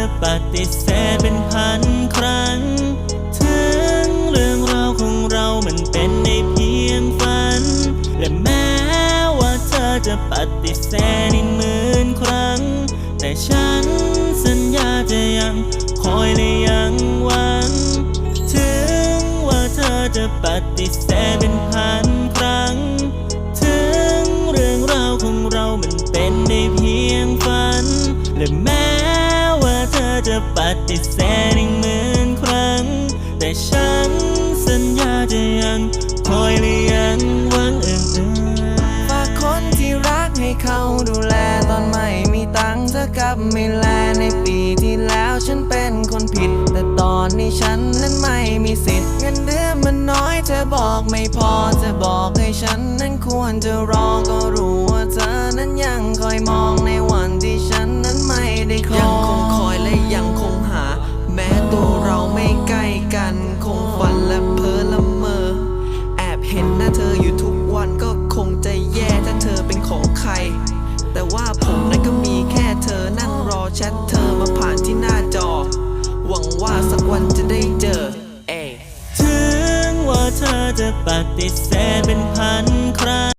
จะปฏิเสธเป็นพันครั้ง ถึงเรื่องราวของเรามันเป็นในเพียงฝัน และแม้ว่าเธอจะปฏิเสธอีกหมื่นครั้ง แต่ฉันสัญญาจะยังคอยและยังหวัง ถึงว่าเธอจะปฏิเสธเป็นพัน ปฏิเสธอีกหมื่นครั้ง แต่ฉันสัญญาจะยังคอยและยังหวังเอื่นฝากคนที่รักให้เขาดูแลตอนไม่มีตังค์เธอกลับไม่แลในปีที่แล้วฉันเป็นคนผิด แต่ตอนนี้ฉันนั้นไม่มีสิทธิ์เงินเดือนมันน้อยเธอบอกไม่พอจะบอกให้ฉันนั้นควรจะรอก็รู้ ห็นหน้าเธออยู่ทุกวันก็คงจะแย่ถ้าเธอเป็นของใคร แต่ว่าผมนั้นก็มีแค่เธอนั่งรอแชทเธอมาผ่านที่หน้าจอ หวังว่าสักวันจะได้เจอเอยถึงว่าเธอจะปฏิเสธเป็นพันครั้ง